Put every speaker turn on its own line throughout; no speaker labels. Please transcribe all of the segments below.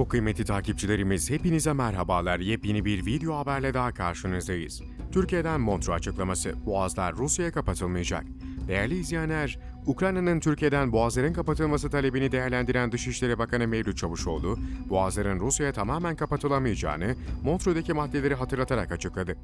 Çok kıymetli takipçilerimiz hepinize merhabalar. Yepyeni bir video haberle daha karşınızdayız. Türkiye'den Montreux açıklaması. Boğazlar Rusya'ya kapatılmayacak. Değerli izleyenler, Ukrayna'nın Türkiye'den boğazların kapatılması talebini değerlendiren Dışişleri Bakanı Mevlüt Çavuşoğlu, boğazların Rusya'ya tamamen kapatılamayacağını Montreux'deki maddeleri hatırlatarak açıkladı.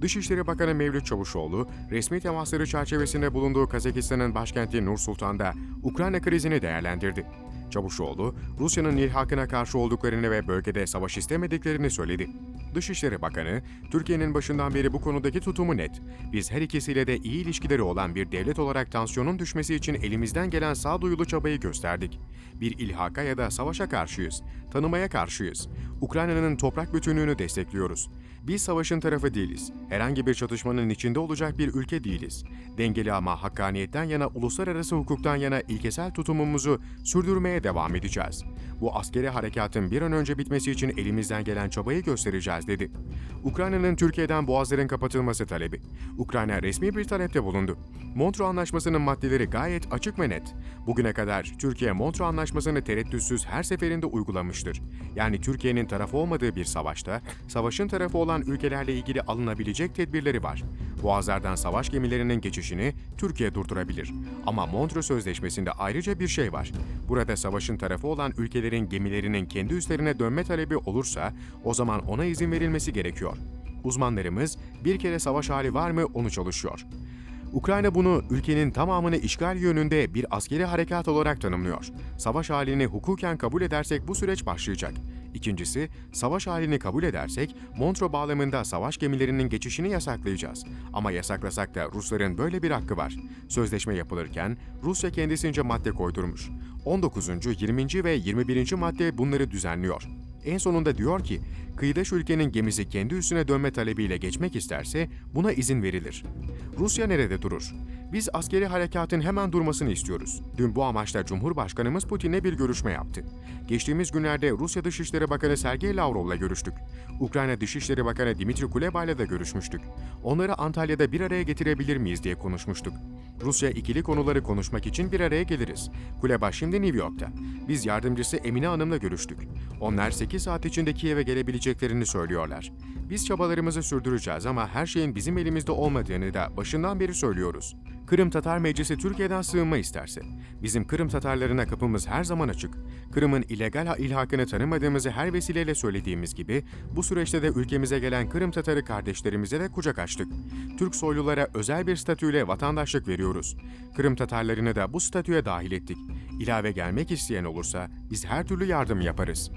Dışişleri Bakanı Mevlüt Çavuşoğlu, resmi temasları çerçevesinde bulunduğu Kazakistan'ın başkenti Nur Sultan'da Ukrayna krizini değerlendirdi. Çavuşoğlu, Rusya'nın ilhakına karşı olduklarını ve bölgede savaş istemediklerini söyledi. Dışişleri Bakanı, Türkiye'nin başından beri bu konudaki tutumu net. Biz her ikisiyle de iyi ilişkileri olan bir devlet olarak tansiyonun düşmesi için elimizden gelen sağduyulu çabayı gösterdik. Bir ilhaka ya da savaşa karşıyız. Tanımaya karşıyız. Ukrayna'nın toprak bütünlüğünü destekliyoruz. Biz savaşın tarafı değiliz. Herhangi bir çatışmanın içinde olacak bir ülke değiliz. Dengeli ama hakkaniyetten yana uluslararası hukuktan yana ilkesel tutumumuzu sürdürmeye devam edeceğiz. Bu askeri harekatın bir an önce bitmesi için elimizden gelen çabayı göstereceğiz dedi. Ukrayna'nın Türkiye'den boğazların kapatılması talebi. Ukrayna resmi bir talepte bulundu. Montreux Anlaşması'nın maddeleri gayet açık ve net. Bugüne kadar Türkiye Montreux Anlaşması'nı tereddütsüz her seferinde uygulamıştır. Yani Türkiye'nin tarafı olmadığı bir savaşta, savaşın tarafı olan ülkelerle ilgili alınabilecek tedbirleri var. Boğazlardan savaş gemilerinin geçişini Türkiye durdurabilir. Ama Montreux Sözleşmesi'nde ayrıca bir şey var. Burada savaşın tarafı olan ülkelerin gemilerinin kendi üstlerine dönme talebi olursa o zaman ona izin verilmesi gerekiyor. Uzmanlarımız bir kere savaş hali var mı onu çalışıyor. Ukrayna bunu ülkenin tamamını işgal yönünde bir askeri harekat olarak tanımlıyor. Savaş halini hukuken kabul edersek bu süreç başlayacak. İkincisi, savaş halini kabul edersek Montreux bağlamında savaş gemilerinin geçişini yasaklayacağız. Ama yasaklasak da Rusların böyle bir hakkı var. Sözleşme yapılırken Rusya kendisince madde koydurmuş. 19. 20. ve 21. madde bunları düzenliyor. En sonunda diyor ki, kıyıdaş ülkenin gemisi kendi üstüne dönme talebiyle geçmek isterse buna izin verilir. Rusya nerede durur? Biz askeri harekatın hemen durmasını istiyoruz. Dün bu amaçla Cumhurbaşkanımız Putin'le bir görüşme yaptı. Geçtiğimiz günlerde Rusya Dışişleri Bakanı Sergey Lavrov'la görüştük. Ukrayna Dışişleri Bakanı Dimitri Kuleba'yla da görüşmüştük. Onları Antalya'da bir araya getirebilir miyiz diye konuşmuştuk. Rusya ikili konuları konuşmak için bir araya geliriz. Kuleba şimdi New York'ta. Biz yardımcısı Emine Hanım'la görüştük. Onlar 8 saat içinde Kiev'e gelebileceklerini söylüyorlar. Biz çabalarımızı sürdüreceğiz ama her şeyin bizim elimizde olmadığını da başından beri söylüyoruz. Kırım Tatar Meclisi Türkiye'den sığınma isterse, bizim Kırım Tatarlarına kapımız her zaman açık. Kırım'ın illegal ilhakını tanımadığımızı her vesileyle söylediğimiz gibi, bu süreçte de ülkemize gelen Kırım Tatarı kardeşlerimize de kucak açtık. Türk soylulara özel bir statüyle vatandaşlık veriyoruz. Kırım Tatarlarını da bu statüye dahil ettik. İlave gelmek isteyen olursa biz her türlü yardım yaparız.